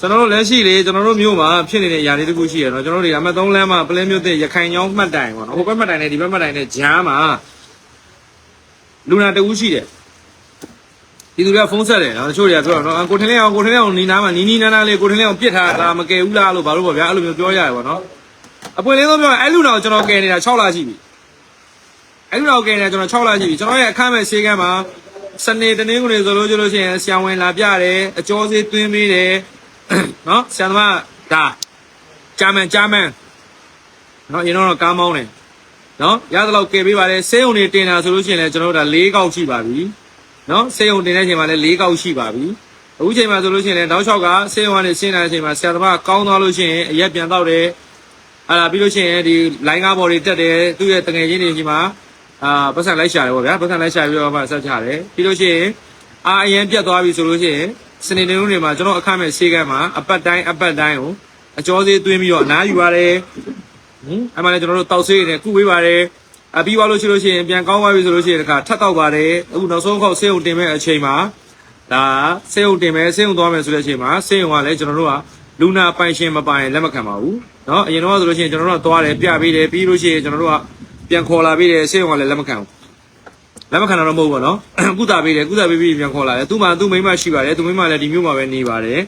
ကျွန်တော်တို့လက်ရှိလေကျွန်တော်တို့မြို့မှာဖြစ်နေတဲ့ຢာလေးတစ်ခုရှိရတော့ကျွန်တော်တို့ဒီအမတ်သုံးလမ်းမှာပလဲမြို့တဲ့ရခိုင်ချောင်းမှတ်တိုင်ပေါ့နော်ဟိုဘက်မှတ်တိုင်နဲ့ဒီဘက်မှတ်တိုင်နဲ့ဂျားမှာလူနာတဦးရှိတယ်ဒီသူကဖုန်းဆက်တယ်နော်တချို့တွေကပြောတော့နော်ကိုထင်းလေးအောင်ကိုထင်းလေးအောင်နီးနားမှာနီးနီးနားနားလေးကိုထင်းလေးအောင်ပြစ်ထားတာမကယ်ဘူးလားလို့ဘာလို့ပေါ့ဗျာအဲ့လိုမျိုးပြောရတယ်ပေါ့နော်အပွင့်လေးဆုံးပြောရင်အဲ့လူနာကိုကျွန်တော်ကယ်နေတာ6လရှိပြီအဲ့လူနာကိုကယ်နေတာကျွန်တော်6လရှိပြီကျွန်တော်ရဲ့အခမ်းမဲ့ဆေးကမ်းမှာ စနေတနင်္ဂနွေဆိုလို့ကျလို့ရှိရင်ဆရာဝန်လာပြတယ်အကျော်စေးသွင်းပေးတယ်နော်ဆရာသမားဒါဂျာမန်ဂျာမန်နော်ရင်တော့ကားမောင်းတယ်နော်ရသလောက်ကယ်ပေးပါလေဆေးုံတွေတင်တာဆိုလို့ရှိရင်လည်းကျွန်တော်တို့ဒါ၄កောက်ရှိပါပြီနော်ဆေးုံတင်တဲ့အချိန်မှာလည်း၄កောက်ရှိပါပြီအခုချိန်မှာဆိုလို့ရှိရင်လည်းနောက်လျှောက်ကဆေးုံကနေဆင်းလာတဲ့အချိန်မှာဆရာသမားကောင်းသွားလို့ရှိရင်အရက်ပြန်တော့တယ်အဲ့ဒါပြီးလို့ရှိရင်ဒီလိုင်းကားဘော်တွေတက်တယ်သူ့ရဲ့တငယ်ချင်းတွေရှိမှာ အာပတ်စံလိုက်ရှာတယ်ပေါ့ဗျာပတ်စံလိုက်ရှာပြီးတော့မှဆက်ချတယ်ပြီးလို့ရှိရင်အာအရင်ပြတ်သွားပြီဆိုလို့ရှိရင် စနေနေ့တွေမှာကျွန်တော်အခမဲ့ဆေးကမ်းမှာအပတ်တိုင်းအပတ်တိုင်းကိုအကျော်သေးသွင်းပြီးတော့အနားယူရတယ်ဟင်အမှလည်းကျွန်တော်တို့တောက်ဆေးတွေနဲ့ကုဝေးပါတယ်အပြီးသွားလို့ရှိလို့ရှိရင်ပြန်ကောင်းသွားပြီဆိုလို့ရှိရင်တခါထပ်တောက်ပါတယ်အခုနောက်ဆုံးခေါက်ဆေးုံတင်မဲ့အချိန်မှာဒါဆေးုံတင်မဲ့ဆေးုံသွားမယ်ဆိုတဲ့အချိန်မှာဆေးုံကလည်းကျွန်တော်တို့ကလူနာပိုင်ရှင်မပိုင်လက်မခံပါဘူးเนาะအရင်တော့ဆိုလို့ရှိရင်ကျွန်တော်တို့ကသွားတယ်ပြပေးတယ်ပြီးလို့ရှိရင်ကျွန်တော်တို့က ပြန်ခေါ်လာပေးတယ်ဆေးုံကလည်းလက်မခံဘူးလက်မခံတော့မဟုတ်ဘူးပေါ့နော်ကုသပေးတယ်ကုသပေးပြီးပြန်ခေါ်လာတယ်သူ့မှာသူ့မိန်းမရှိပါတယ်သူ့မိန်းမလည်းဒီမျိုးမှာပဲနေပါတယ်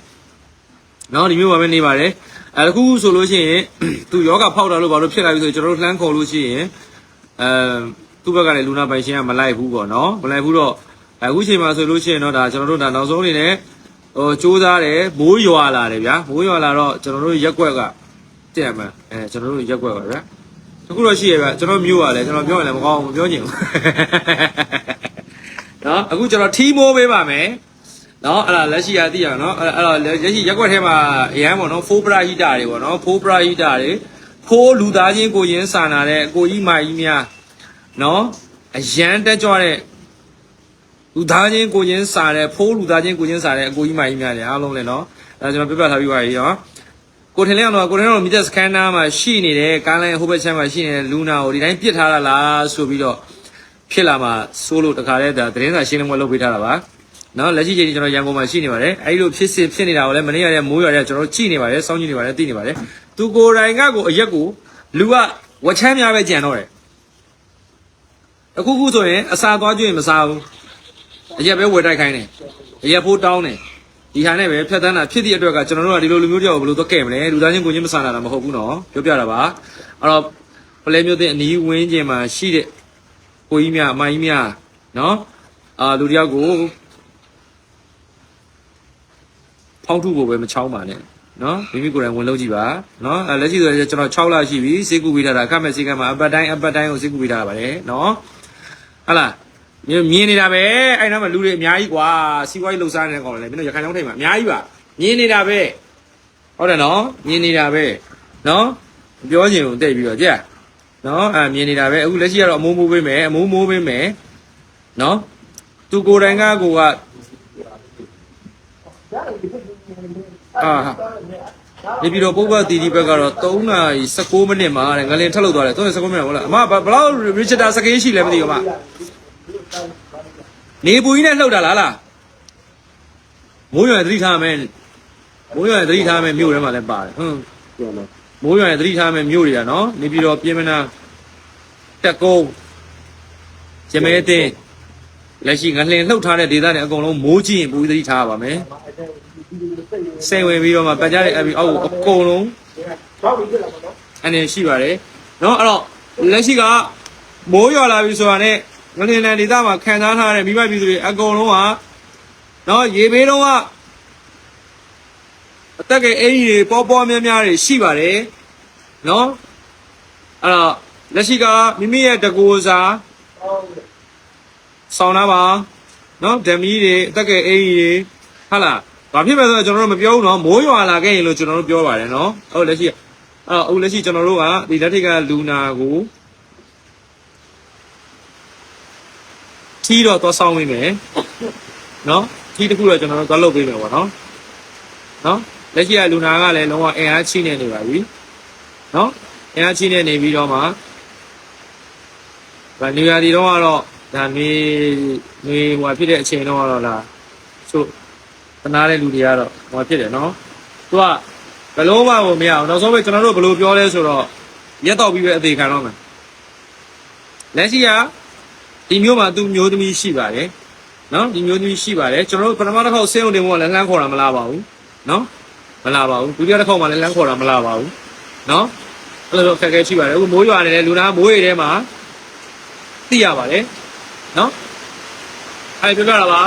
နော်ဒီမျိုးမှာပဲနေပါတယ်အဲတခုခုဆိုလို့ရှိရင်သူယောဂဖောက်တာလို့ဘာလို့ဖြစ်လာပြီဆိုရင်ကျွန်တော်တို့လှမ်းခေါ်လို့ရှိရင်အဲသူ့ဘက်ကလည်းလူနာပိုင်ရှင်ကမလိုက်ဘူးပေါ့နော်မလိုက်ဘူးတော့အခုချိန်မှာဆိုလို့ရှိရင်တော့ဒါကျွန်တော်တို့ဒါနောက်ဆုံးအနေနဲ့ဟိုစူးစမ်းတယ်မိုးရွာလာတယ်ဗျာမိုးရွာလာတော့ကျွန်တော်တို့ရက်ွက်ကတဲ့မှန်အဲကျွန်တော်တို့ရက်ွက်ပါဗျာ တခုတော့ရှိရဗျကျွန်တော်မျိုးပါလေကျွန်တော်ပြောရင်လည်းမကောင်းဘူးမပြောချင်ဘူးနော်အခုကျွန်တော်ထီမိုးပေးပါမယ်နော်အဲ့ဒါလက်ရှိရသိရအောင်နော်အဲ့အဲ့တော့လက်ရှိရက်ွက်ထဲမှာအရန်ပေါ့နော်ဖိုးပရာဟိတာတွေပေါ့နော်ဖိုးပရာဟိတာတွေဖိုးလူသားချင်းကိုချင်းစာနာတဲ့အကိုကြီးမကြီးများနော်အရန်တက်ကြွတဲ့လူသားချင်းကိုချင်းစာတဲ့ဖိုးလူသားချင်းကိုချင်းစာတဲ့အကိုကြီးမကြီးများတွေအားလုံးလည်းနော်အဲ့ဒါကျွန်တော်ပြပြထားပြီးပါပြီနော် ကိုထင်လဲအောင်တော့ကိုထင်တော့မိသက်စကန်နာမှာရှိနေတဲ့ကားလိုင်းဟိုဘက်ချမ်းမှာရှိနေတဲ့လူနာကိုဒီတိုင်းပြစ်ထားတာလားဆိုပြီးတော့ဖြစ်လာမှာစိုးလို့တခါတည်းဒါသတင်းစာရှင်းလင်းပွဲလုပ်ပေးထားတာပါနော်လက်ရှိချိန်ကျွန်တော်ရန်ကုန်မှာရှိနေပါတယ်အဲဒီလိုဖြစ်စစ်ဖြစ်နေတာကိုလည်းမနေ့ကလည်းမိုးရွာတဲ့ကျွန်တော်ကြည့်နေပါတယ်စောင့်ကြည့်နေပါတယ်သိနေပါတယ်သူကိုယ်တိုင်ကကိုအရက်ကိုလူကဝချမ်းများပဲကြံတော့တယ်အခုခုဆိုရင်အစာသွားကြွရင်မစားဘူးအရက်ပဲဝယ်တိုက်ခိုင်းတယ်အရက်ဖိုးတောင်းတယ် ဒီဟာနဲ့ပဲဖြတ်တန်းတာဖြစ်သည့်အတွက်ကကျွန်တော်တို့ကဒီလိုလူမျိုးတယောက်ကိုဘယ်လိုသွားကဲ့မလဲလူသားချင်းကိုချင်းမဆန်တာမဟုတ်ဘူးနော်ပြောပြတာပါအဲ့တော့ပလဲမျိုးတဲ့အနီးဝင်းကျင်မှာရှိတဲ့ကိုကြီးများအမကြီးများနော်အာလူတယောက်ကိုဖောင်းထုဖို့ပဲမချောင်းပါနဲ့နော်မိမိကိုယ်တိုင်ဝင်လုံးကြည့်ပါနော်အဲလက်ရှိဆိုရင်ကျွန်တော်6လရှိပြီစေကူပေးထားတာအခမဲ့စေကမှာအပတ်တိုင်းအပတ်တိုင်းကိုစေကူပေးထားတာပါတယ်နော်ဟုတ်လား မြင်မြင်နေတာပဲအဲ့နောက်မှာလူတွေအများကြီးကွာစီးပွားရေးလှုပ်ရှားနေတဲ့ကောင်လည်းမင်းတို့ရခိုင်ကျောင်းထိပ်မှာအများကြီးပါမြင်နေတာပဲဟုတ်တယ်နော်မြင်နေတာပဲနော်မပြောချင်ဘူးတိတ်ပြီးတော့ကြက်နော်အဲမြင်နေတာပဲအခုလက်ရှိကတော့အမိုးမိုးပေးမယ်အမိုးမိုးပေးမယ်နော်သူကိုယ်တိုင်ကကိုကအာဒီပြီးတော့ပုဂ္ဂိုလ်တီတီဘက်ကတော့3နာရီ16မိနစ်မှာတဲ့ငလင်ထက်လို့သွားတယ်3နာရီ16မိနစ်ဟုတ်လားအမဘယ်လောက်ရစ်ချတာစကေးရှိလဲမသိဘူးအမ နေပူကြီးနဲ့လှုပ်တာလားလားမိုးရွာသတိထားမယ်မိုးရွာသတိထားမယ်မြို့ထဲမှာလည်းပါတယ်ဟွန်းမိုးရွာသတိထားမယ်မြို့တွေကနော်နေပြီးတော့ပြင်မနာတက်ကုန်းရမဲတင်လက်ရှိငလှင်လှုပ်ထားတဲ့ဒေသတွေအကုန်လုံးမိုးကြည့်ရင်ပူကြီးသတိထားပါမယ်စိတ်ဝင်ပြီးတော့မှပတ်ကြတဲ့အပြီးအောက်ကိုအကုန်လုံးအနေရှိပါတယ်နော်အဲ့တော့လက်ရှိကမိုးရွာလာပြီဆိုတာနဲ့ ငလင်လန်ဒေသမှာခံစားထားတဲ့မိဘပြည်သူတွေအကုန်လုံးကနော်ရေဘေးတော့ကအတက်ကအိမ်ကြီးတွေပေါ်ပေါ်များများတွေရှိပါတယ်နော်အဲ့တော့လက်ရှိကမိမိရဲ့တကူစားဆောင်းနာပါနော်ဓမီတွေအတက်ကအိမ်ကြီးတွေဟာလားဘာဖြစ်မဲ့ဆိုတော့ကျွန်တော်တို့မပြောဘူးနော်မိုးရွာလာခဲ့ရင်လို့ကျွန်တော်တို့ပြောပါတယ်နော်ဟုတ်လက်ရှိအဲ့တော့အခုလက်ရှိကျွန်တော်တို့ကဒီလက်ထိတ်ကလူနာကို ထီးတော့သွားဆောင်ပေးမယ်နော်ထီးတစ်ခုတော့ကျွန်တော်တို့သွားလုပ်ပေးမယ်ပေါ့နော်နော်လက်ရှိကလူနာကလည်းလုံးဝအင်အားချိနေနေပါပြီနော်အင်အားချိနေနေပြီးတော့မှဗာနေရာဒီတော့ကတော့ဒါနေနေဟိုဖြစ်တဲ့အချိန်တော့ကတော့လားဆိုတနာတဲ့လူတွေကတော့ဟောဖြစ်တယ်နော်သူကဘယ်လုံးမှကိုမရအောင်နောက်ဆုံးပဲကျွန်တော်တို့ဘယ်လိုပြောလဲဆိုတော့ရက်တော့ပြီးပဲအသေးခံတော့မယ်လက်ရှိက ဒီမျိုးမှာသူမျိုးသမီးရှိပါတယ်နော်ဒီမျိုးသမီးရှိပါတယ်ကျွန်တော်တို့ပထမတစ်ခေါက်ဆင်းုံတင်ဖို့ကလည်းလမ်းခေါ်တာမလားပါဘူးနော်မလားပါဘူးဒုတိယတစ်ခေါက်မှလည်းလမ်းခေါ်တာမလားပါဘူးနော်အဲ့လိုအခက်အခဲရှိပါတယ်အခုမိုးရွာနေတယ်လူနာမိုးရေထဲမှာသိရပါတယ်နော်အဲ့ပြောပြတာပါ